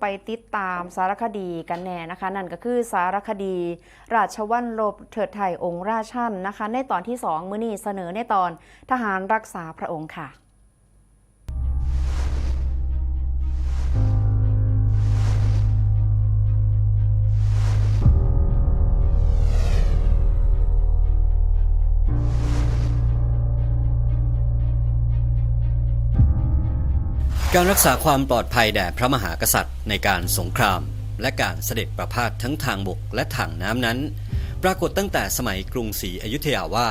ไปติดตามสารคดีกันแน่นะคะ นั่นก็คือสารคดี ราชวัลลบเถิดไทยองค์ราชันนะคะ ในตอนที่ 2 มื้อนี้เสนอในตอนทหารรักษาพระองค์ค่ะ การรักษาความปลอดภัยแด่พระมหากษัตริย์ในการสงคราม และการเสด็จประพาสทั้งทางบกและทางน้ำนั้น ปรากฏตั้งแต่สมัยกรุงศรีอยุธยาว่า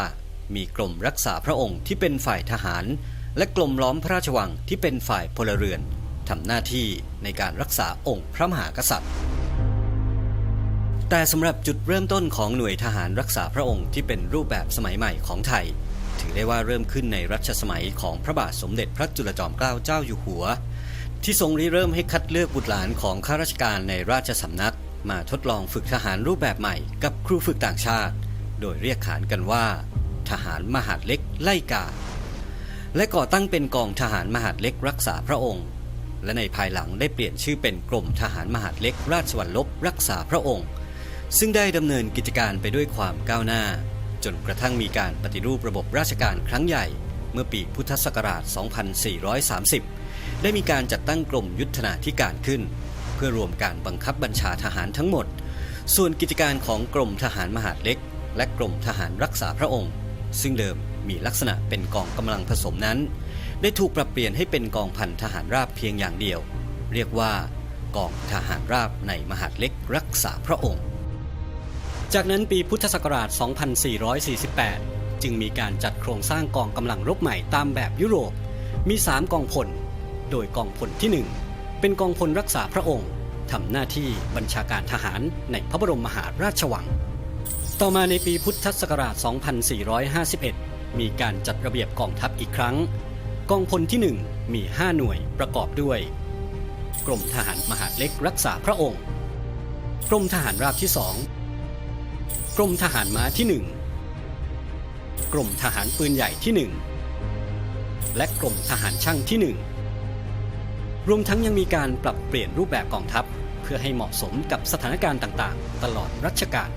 มีกรมรักษาพระองค์ที่เป็นฝ่ายทหาร และกรมล้อมพระราชวังที่เป็นฝ่ายพลเรือนทำหน้าที่ในการรักษาองค์พระมหากษัตริย์ แต่สำหรับจุดเริ่มต้นของหน่วยทหารรักษาพระองค์ที่เป็นรูปแบบสมัยใหม่ของไทย ถือได้ว่าเริ่มขึ้นในรัชสมัยของพระบาทสมเด็จพระจุลจอมเกล้าเจ้าอยู่หัว ที่ทรงริเริ่มให้คัดเลือกบุตรหลานของข้าราชการในราชสำนัก มาทดลองฝึกทหารรูปแบบใหม่กับครูฝึกต่างชาติ โดยเรียกขานกันว่า ทหารมหาดเล็กไล่กา และก่อตั้งเป็นกองทหารมหาดเล็กรักษาพระองค์ และในภายหลังได้เปลี่ยนชื่อเป็นกรมทหารมหาดเล็กราชวัลลบรักษาพระองค์ ซึ่งได้ดำเนินกิจการไปด้วยความก้าวหน้า จนกระทั่งมีการปฏิรูประบบราชการครั้งใหญ่ เมื่อปีพุทธศักราช 2430 ได้มีการจัดตั้งกรมยุทธนาธิการขึ้น เพื่อรวมการบังคับบัญชาทหารทั้งหมด ส่วนกิจการของกรมทหารมหาดเล็ก และกรมทหารรักษาพระองค์ ซึ่งเดิมมีลักษณะเป็นกองกำลังผสมนั้น ได้ถูกปรับเปลี่ยนให้เป็นกองพันทหารราบเพียงอย่างเดียว เรียกว่ากองทหารราบในมหาดเล็กรักษาพระองค์ จากนั้นปีพุทธศักราช 2448 จึงมีการจัดโครงสร้างกองกำลังรบใหม่ตามแบบยุโรป มี 3 กองพล โดยกองพลที่ 1 เป็นกองพลรักษาพระองค์ทำหน้าที่บัญชาการทหารในพระบรมมหาราชวัง ต่อมาในปีพุทธศักราช 2451 มีการจัดระเบียบกองทัพอีกครั้ง กองพลที่ 1 มี 5 หน่วยประกอบด้วย กรมทหารมหาเล็กรักษาพระองค์ กรมทหารราบที่ 2 กรมทหารม้าที่ 1 กรมทหารปืนใหญ่ที่ 1 และกรมทหารช่างที่ 1 รวมทั้งยังมีการปรับเปลี่ยนรูปแบบกองทัพ เพื่อให้เหมาะสมกับสถานการณ์ต่างๆ ตลอดรัชกาล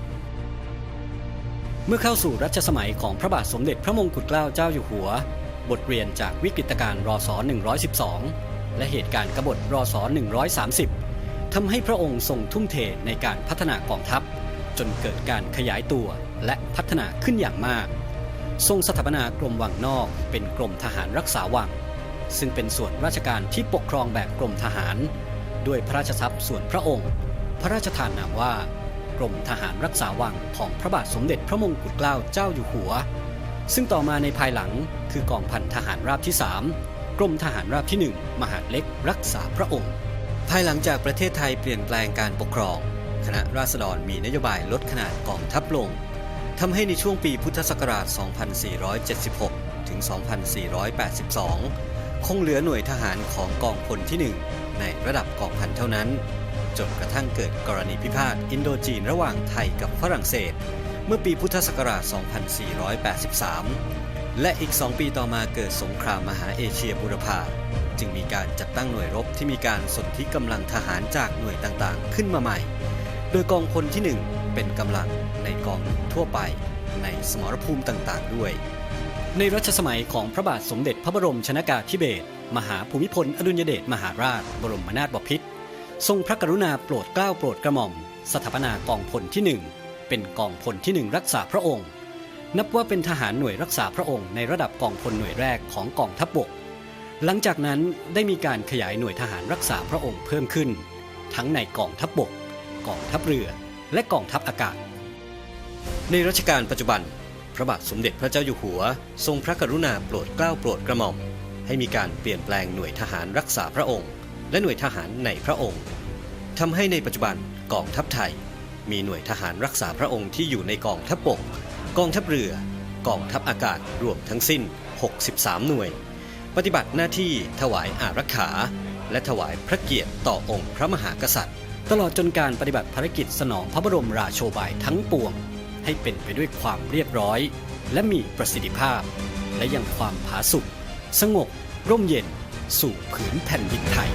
เมื่อเข้าสู่รัชสมัยของพระบาทสมเด็จพระมงกุฎเกล้าเจ้าอยู่หัว บทเรียนจากวิกฤตการณ์รศ112 และเหตุการณ์กบฏรศ130ทำให้พระองค์ทรงทุ่มเทในการพัฒนากองทัพ จนเกิดการขยายตัวและพัฒนาขึ้นอย่างมาก ทรงสถาปนากรมวังนอกเป็นกรมทหารรักษาวัง ซึ่งเป็นส่วนราชการที่ปกครองแบบกรมทหาร ด้วยพระราชทรัพย์ส่วนพระองค์ พระราชทานนามว่ากรมทหารรักษาวังของพระบาทสมเด็จพระมงกุฎเกล้าเจ้าอยู่หัว ซึ่งต่อมาในภายหลังคือกองพันทหารราบที่ 3 กรมทหารราบที่ 1 มหาดเล็กรักษาพระองค์ ภายหลังจากประเทศไทยเปลี่ยนแปลงการปกครอง คณะราษฎรมีนโยบายลดขนาดกองทัพลงทำให้ในช่วงปีพุทธศักราช 2476 ถึง 2482 คงเหลือหน่วยทหารของกองพลที่ 1 ในระดับกองพันเท่านั้น จนกระทั่งเกิดกรณีพิพาทอินโดจีนระหว่างไทยกับฝรั่งเศส เมื่อปีพุทธศักราช 2483 และอีก 2 ปีต่อมาเกิดสงครามมหาเอเชียบูรพาจึงมีการจัดตั้งหน่วยรบที่มีการสนธิกำลังทหารจากหน่วยต่างๆ ขึ้นมาใหม่ โดยกองพลที่ 1 เป็นกำลังในกองทั่วไปในสมรภูมิต่างๆ ด้วย ในรัชสมัยของพระบาทสมเด็จพระบรมชนากาธิเบศรมหาภูมิพลอดุลยเดชมหาราช บรมนาถบพิตรทรงพระกรุณาโปรดเกล้าโปรดกระหม่อม สถาปนากองพลที่ 1 เป็นกองพลที่ 1 รักษาพระองค์ นับว่าเป็นทหารหน่วยรักษาพระองค์ในระดับกองพลหน่วยแรกของกองทัพบกหลังจากนั้นได้มีการขยายหน่วยทหารรักษาพระองค์เพิ่มขึ้น ทั้งในกองทัพบก กองทัพเรือ และกองทัพอากาศ ในรัชกาลปัจจุบัน พระบาทสมเด็จพระเจ้าอยู่หัว ทรงพระกรุณาโปรดเกล้าโปรดกระหม่อม ให้มีการเปลี่ยนแปลงหน่วยทหารรักษาพระองค์ และหน่วยทหารในพระองค์ทำให้ในปัจจุบันกองทัพไทย มีหน่วยทหารรักษาพระองค์ที่อยู่ในกองทัพบก กองทัพเรือ กองทัพอากาศรวมทั้งสิ้น 63 หน่วย ปฏิบัติหน้าที่ถวายอารักขา และถวายพระเกียรติต่อองค์พระมหากษัตริย์ ตลอดจนการปฏิบัติภารกิจสนองพระบรมราโชบายทั้งปวง ให้เป็นไปด้วยความเรียบร้อย และมีประสิทธิภาพ และยังความผาสุกสงบ ร่มเย็น สู่ผืนแผ่นดินไทย